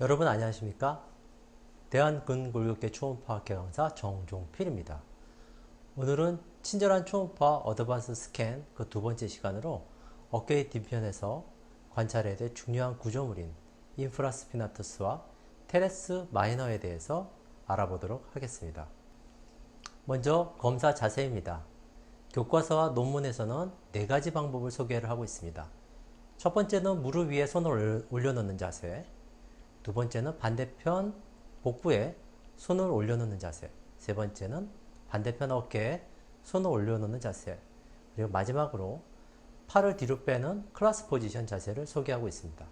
여러분 안녕하십니까? 대한근골격계 초음파학회 강사 정종필입니다. 오늘은 친절한 초음파 어드밴스 스캔 그 두 번째 시간으로 어깨의 뒤편에서 관찰해야 될 중요한 구조물인 인프라스피나투스와 테레스 마이너에 대해서 알아보도록 하겠습니다. 먼저 검사 자세입니다. 교과서와 논문에서는 네 가지 방법을 소개를 하고 있습니다. 첫 번째는 무릎 위에 손을 올려놓는 자세, 두 번째는 반대편 복부에 손을 올려놓는 자세. 세 번째는 반대편 어깨에 손을 올려놓는 자세. 그리고 마지막으로 팔을 뒤로 빼는 클라스 포지션 자세를 소개하고 있습니다.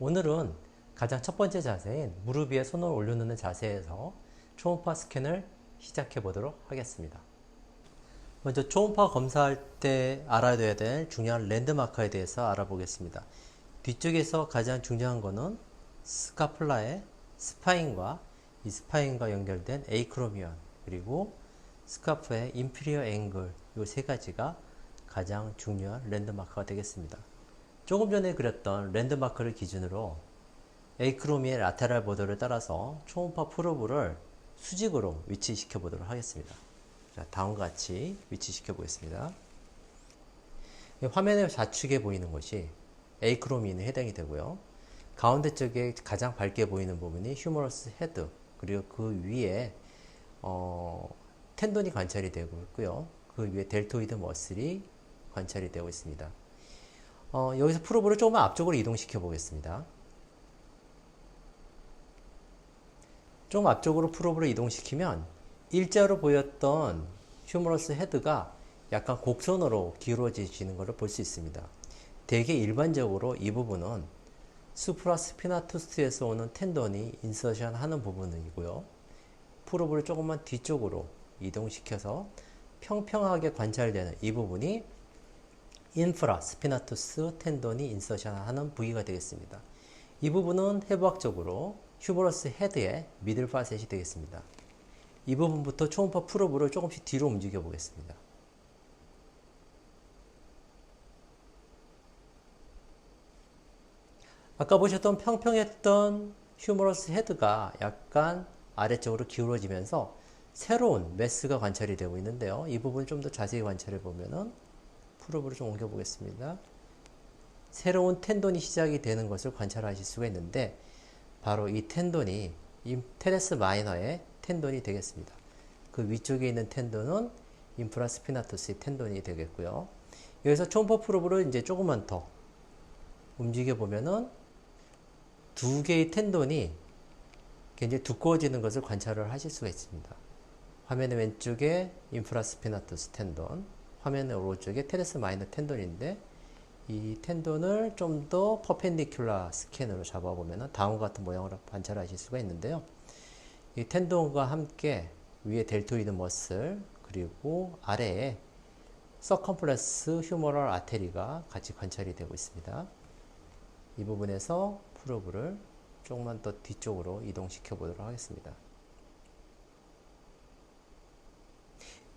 오늘은 가장 첫 번째 자세인 무릎 위에 손을 올려놓는 자세에서 초음파 스캔을 시작해 보도록 하겠습니다. 먼저 초음파 검사할 때 알아둬야 될 중요한 랜드마커에 대해서 알아보겠습니다. 뒤쪽에서 가장 중요한 것은 스카플라의 스파인과 이 스파인과 연결된 에이크로미언 그리고 스카프의 인피리어 앵글 이 세 가지가 가장 중요한 랜드마크가 되겠습니다. 조금 전에 그렸던 랜드마크를 기준으로 에이크로미의 라테랄 보도를 따라서 초음파 프로브를 수직으로 위치시켜 보도록 하겠습니다. 자, 다음과 같이 위치시켜 보겠습니다. 화면의 좌측에 보이는 것이 에이크로미에 해당이 되고요. 가운데 쪽에 가장 밝게 보이는 부분이 휴머러스 헤드 그리고 그 위에 어, 텐돈이 관찰이 되고 있고요. 그 위에 델토이드 머슬이 관찰이 되고 있습니다. 어, 여기서 프로브를 조금만 앞쪽으로 이동시켜 보겠습니다. 좀 앞쪽으로 프로브를 이동시키면 일자로 보였던 휴머러스 헤드가 약간 곡선으로 기울어지는 것을 볼 수 있습니다. 대개 일반적으로 이 부분은 수프라스피나투스에서 오는 텐던이 인서션 하는 부분이고요. 프로브를 조금만 뒤쪽으로 이동시켜서 평평하게 관찰되는 이 부분이 인프라 스피나투스 텐던이 인서션 하는 부위가 되겠습니다. 이 부분은 해부학적으로 휴버러스 헤드의 미들 파셋이 되겠습니다. 이 부분부터 초음파 프로브를 조금씩 뒤로 움직여 보겠습니다. 아까 보셨던 평평했던 휴머러스 헤드가 약간 아래쪽으로 기울어지면서 새로운 메스가 관찰이 되고 있는데요. 이 부분 좀 더 자세히 관찰해 보면은 프로브를 좀 옮겨 보겠습니다. 새로운 텐돈이 시작이 되는 것을 관찰하실 수가 있는데 바로 이 텐돈이 이 테레스 마이너의 텐돈이 되겠습니다. 그 위쪽에 있는 텐돈은 인프라스피나투스의 텐돈이 되겠고요. 여기서 초음파 프로브를 이제 조금만 더 움직여 보면은 두 개의 텐돈이 굉장히 두꺼워지는 것을 관찰을 하실 수가 있습니다. 화면의 왼쪽에 인프라스피나투스 텐돈, 화면의 오른쪽에 테레스 마이너 텐돈인데 이 텐돈을 좀 더 퍼펜디큘라 스캔으로 잡아보면 다음과 같은 모양으로 관찰하실 수가 있는데요. 이 텐돈과 함께 위에 델토이드 머슬 그리고 아래에 서컴플레스 휴머럴 아테리가 같이 관찰이 되고 있습니다. 이 부분에서 프로브를 조금만 더 뒤쪽으로 이동시켜 보도록 하겠습니다.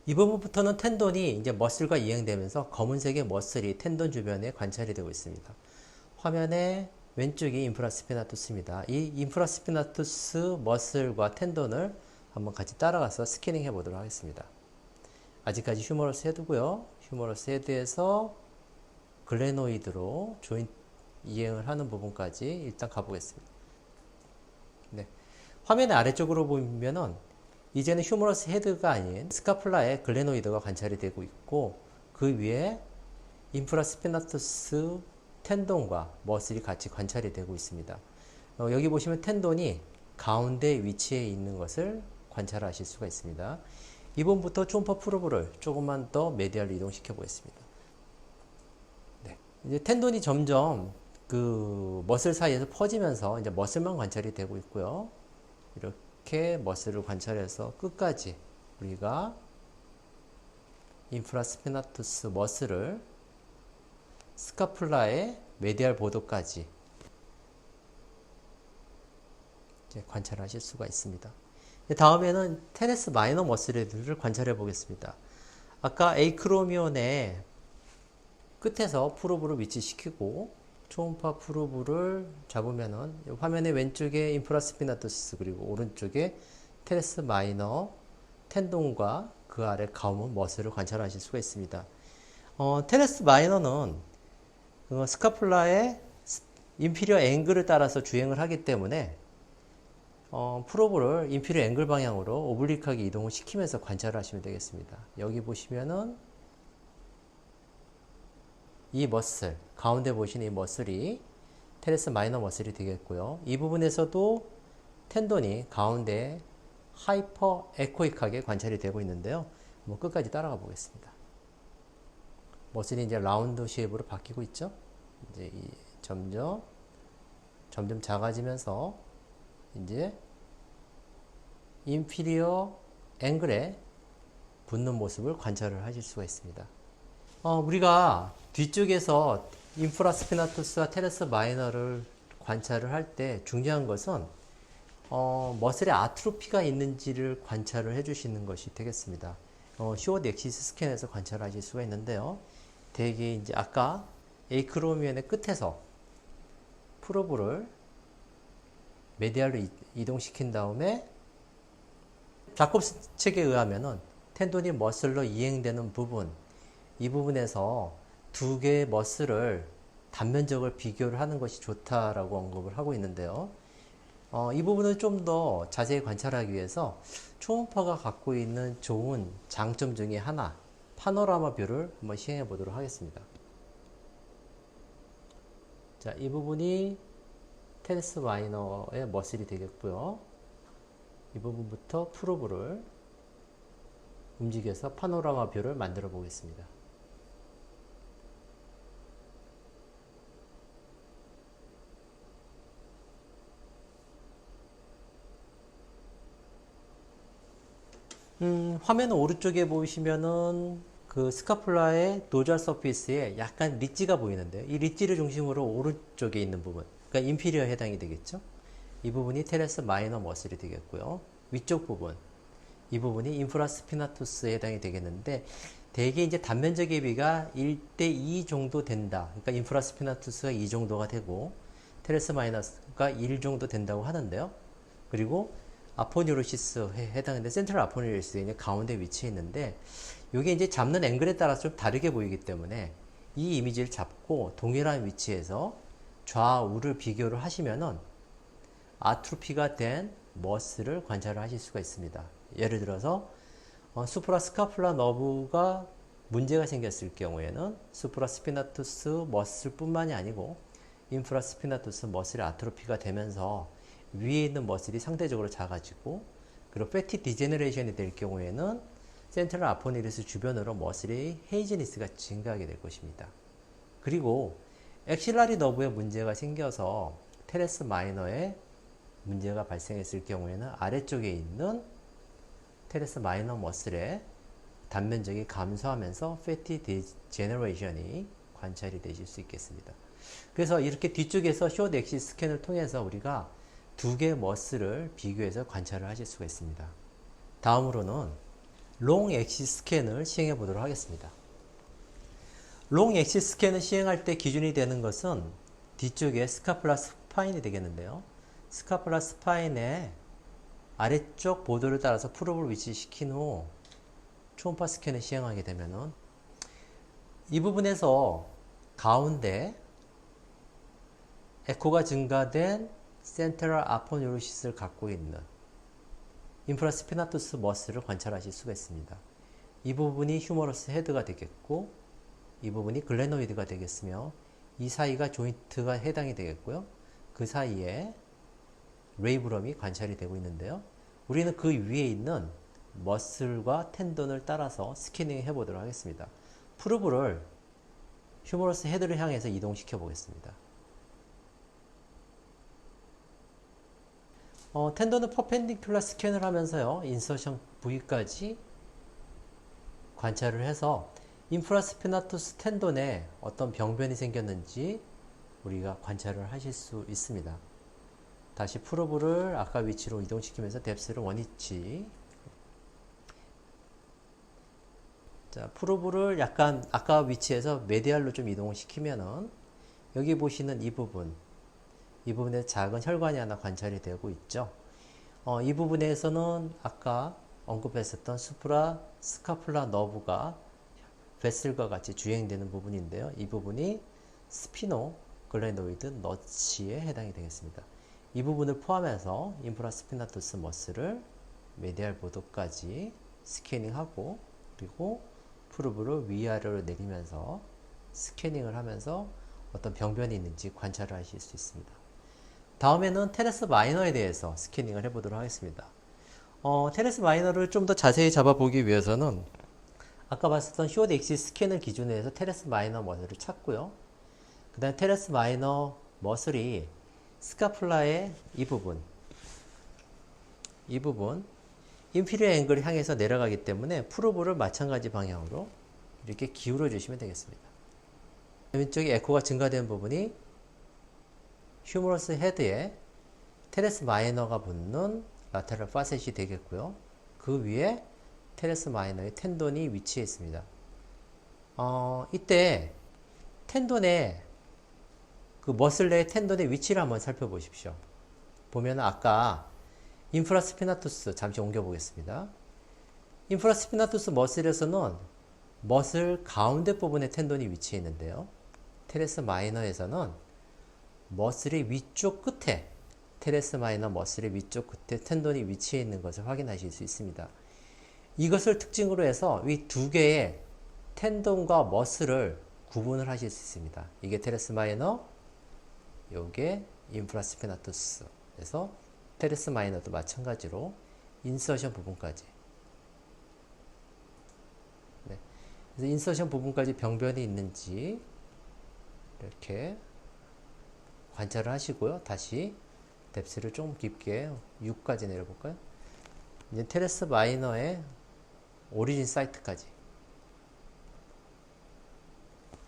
이 부분부터는 텐돈이 이제 머슬과 이행되면서 검은색의 머슬이 텐돈 주변에 관찰이 되고 있습니다. 화면의 왼쪽이 인프라스피나투스입니다. 이 인프라스피나투스 머슬과 텐돈을 한번 같이 따라가서 스캐닝 해 보도록 하겠습니다. 아직까지 휴머러스 헤드고요. 휴머러스 헤드에서 글레노이드로 조인 이행을 하는 부분까지 일단 가보겠습니다. 네. 화면의 아래쪽으로 보면은 이제는 휴머러스 헤드가 아닌 스카플라의 글레노이드가 관찰이 되고 있고 그 위에 인프라스피나투스 텐돈과 머슬이 같이 관찰이 되고 있습니다. 어, 여기 보시면 텐돈이 가운데 위치해 있는 것을 관찰하실 수가 있습니다. 이번부터 초음파 프로브를 조금만 더 메디알로 이동시켜 보겠습니다. 네. 이제 텐돈이 점점 그 머슬 사이에서 퍼지면서 이제 머슬만 관찰이 되고 있고요. 이렇게 머슬을 관찰해서 끝까지 우리가 인프라스피나투스 머슬을 스카플라의 메디알 보도까지 관찰하실 수가 있습니다. 다음에는 테레스 마이너 머슬들을 관찰해 보겠습니다. 아까 에이크로미온의 끝에서 프로브를 위치시키고 초음파 프로브를 잡으면은 이 화면의 왼쪽에 인프라스피나투스 그리고 오른쪽에 테레스 마이너 텐동과 그 아래 가운은 머슬을 관찰하실 수가 있습니다. 어, 테레스 마이너는 어, 스카플라의 인피리어 앵글을 따라서 주행을 하기 때문에 어, 프로브를 인피리어 앵글 방향으로 오블릭하게 이동을 시키면서 관찰을 하시면 되겠습니다. 여기 보시면은 이 머슬, 가운데 보시는 이 머슬이 테레스 마이너 머슬이 되겠고요. 이 부분에서도 텐돈이 가운데 하이퍼 에코익하게 관찰이 되고 있는데요. 뭐 끝까지 따라가 보겠습니다. 머슬이 이제 라운드 쉐입으로 바뀌고 있죠. 이제 이 점점 점점 작아지면서 이제 인피리어 앵글에 붙는 모습을 관찰을 하실 수가 있습니다. 어, 우리가 뒤쪽에서 인프라스피나투스와 테레스 마이너를 관찰을 할 때 중요한 것은 어, 머슬의 아트로피가 있는지를 관찰을 해주시는 것이 되겠습니다. 어, 쇼드 엑시스 스캔에서 관찰하실 수가 있는데요. 대개 이제 아까 에이크로미언의 끝에서 프로브를 메디알로 이- 이동시킨 다음에 자콥스 책에 의하면은 텐돈이 머슬로 이행되는 부분 이 부분에서 두 개의 머슬을 단면적을 비교를 하는 것이 좋다라고 언급을 하고 있는데요. 어, 이 부분을 좀 더 자세히 관찰하기 위해서 초음파가 갖고 있는 좋은 장점 중에 하나 파노라마 뷰를 한번 시행해 보도록 하겠습니다. 자, 이 부분이 테레스 마이너의 머슬이 되겠고요. 이 부분부터 프로브를 움직여서 파노라마 뷰를 만들어 보겠습니다. 음, 화면 오른쪽에 보시면은 그 스카플라의 도잘 서피스에 약간 리지가 보이는데요. 이 리지를 중심으로 오른쪽에 있는 부분, 그러니까 인피리어 해당이 되겠죠. 이 부분이 테레스 마이너 머슬이 되겠고요. 위쪽 부분, 이 부분이 인프라스피나투스에 해당이 되겠는데 대개 이제 단면적 대비가 1대 2 정도 된다. 그러니까 인프라스피나투스가 2 정도가 되고 테레스 마이너스가 1 정도 된다고 하는데요. 그리고 아포뉴로시스에 해당하는데 센트럴 아포뉴로시스의 가운데 위치해 있는데 이게 이제 잡는 앵글에 따라서 좀 다르게 보이기 때문에 이 이미지를 잡고 동일한 위치에서 좌우를 비교를 하시면은 아트로피가 된 머스를 관찰을 하실 수가 있습니다. 예를 들어서 어, 수프라 스카플라 너브가 문제가 생겼을 경우에는 수프라 스피나투스 머슬 뿐만이 아니고 인프라 스피나투스 머슬의 아트로피가 되면서 위에 있는 머슬이 상대적으로 작아지고 그리고 패티 디제너레이션이 될 경우에는 센트럴 아포니리스 주변으로 머슬의 헤이즈니스가 증가하게 될 것입니다. 그리고 엑실라리 너브에 문제가 생겨서 테레스 마이너에 문제가 발생했을 경우에는 아래쪽에 있는 테레스 마이너 머슬의 단면적이 감소하면서 패티 디제너레이션이 관찰이 되실 수 있겠습니다. 그래서 이렇게 뒤쪽에서 쇼드 엑시스 스캔을 통해서 우리가 두 개의 머슬을 비교해서 관찰을 하실 수가 있습니다. 다음으로는 롱 엑시스 스캔을 시행해 보도록 하겠습니다. 롱 엑시스 스캔을 시행할 때 기준이 되는 것은 뒤쪽에 스카플라 스파인이 되겠는데요. 스카플라 스파인의 아래쪽 보도를 따라서 프로브를 위치시킨 후 초음파 스캔을 시행하게 되면은 이 부분에서 가운데 에코가 증가된 센트럴 아포뉴로시스를 갖고 있는 인프라스피나투스 머스를 관찰하실 수가 있습니다. 이 부분이 휴머러스 헤드가 되겠고 이 부분이 글레노이드가 되겠으며 이 사이가 조인트가 해당이 되겠고요. 그 사이에 레이브럼이 관찰이 되고 있는데요. 우리는 그 위에 있는 머슬과 텐던을 따라서 스캐닝 해보도록 하겠습니다. 프로브를 휴머러스 헤드를 향해서 이동시켜 보겠습니다. 어, 텐던은 퍼펜디큘러 스캔을 하면서요. 인서션 부위까지 관찰을 해서 인프라스피나투스 텐돈에 어떤 병변이 생겼는지 우리가 관찰을 하실 수 있습니다. 다시 프로브를 아까 위치로 이동시키면서 뎁스를 원위치 자, 프로브를 약간 아까 위치에서 메디알로 좀 이동을 시키면은 여기 보시는 이 부분, 이 부분에 작은 혈관이 하나 관찰이 되고 있죠. 어, 이 부분에서는 아까 언급했었던 수프라 스카플라 너브가 베슬과 같이 주행되는 부분인데요. 이 부분이 스피노 글레노이드 너치에 해당이 되겠습니다. 이 부분을 포함해서 인프라 스피나투스 머슬을 메디알 보도까지 스캐닝하고 그리고 프루브를 위아래로 내리면서 스캐닝을 하면서 어떤 병변이 있는지 관찰을 하실 수 있습니다. 다음에는 테레스 마이너에 대해서 스캐닝을 해보도록 하겠습니다. 어, 테레스 마이너를 좀 더 자세히 잡아보기 위해서는 아까 봤었던 히오드 엑시 스캔을 기준으로 해서 테레스 마이너 머슬을 찾고요. 그 다음에 테레스 마이너 머슬이 스카플라의 이 부분, 이 부분, 인피리어 앵글을 향해서 내려가기 때문에 프로브를 마찬가지 방향으로 이렇게 기울여 주시면 되겠습니다. 왼쪽에 에코가 증가된 부분이 휴머러스 헤드에 테레스 마이너가 붙는 라테럴 파셋이 되겠고요. 그 위에 테레스 마이너의 텐돈이 위치해 있습니다. 어, 이때 텐돈의 그 머슬 내의 텐돈의 위치를 한번 살펴보십시오. 보면 아까 인프라스피나투스 잠시 옮겨 보겠습니다. 인프라스피나투스 머슬에서는 머슬 가운데 부분에 텐돈이 위치해 있는데요. 테레스 마이너에서는 머슬의 위쪽 끝에 테레스 마이너 머슬의 위쪽 끝에 텐돈이 위치해 있는 것을 확인하실 수 있습니다. 이것을 특징으로 해서 이 두 개의 텐돈과 머슬을 구분을 하실 수 있습니다. 이게 테레스 마이너, 요게 인프라스피나투스. 그래서 테레스 마이너도 마찬가지로 인서션 부분까지. 네. 그래서 인서션 부분까지 병변이 있는지 이렇게 관찰을 하시고요. 다시 뎁스를 좀 깊게 6까지 내려볼까요? 이제 테레스 마이너의 오리진 사이트까지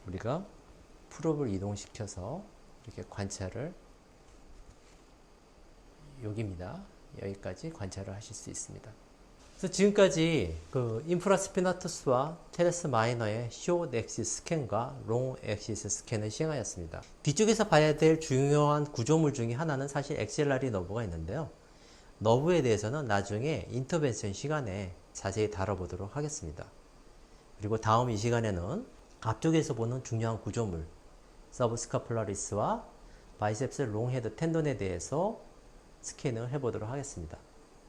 우리가 프롭을 이동시켜서 이렇게 관찰을 여기입니다. 여기까지 관찰을 하실 수 있습니다. 그래서 지금까지 그 인프라스피나투스와 테레스 마이너의 쇼 엑시스 스캔과 롱 엑시스 스캔을 시행하였습니다. 뒤쪽에서 봐야 될 중요한 구조물 중에 하나는 사실 엑셀라리 너브가 있는데요. 너브에 대해서는 나중에 인터벤션 시간에 자세히 다뤄보도록 하겠습니다. 그리고 다음 이 시간에는 앞쪽에서 보는 중요한 구조물 서브스카플라리스와 바이셉스 롱헤드 텐돈에 대해서 스캔을 해보도록 하겠습니다.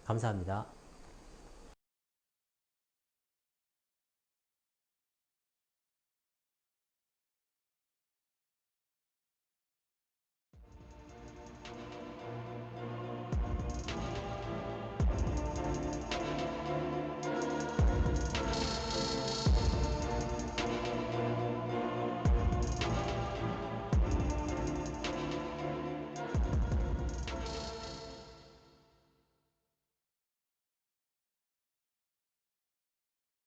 감사합니다.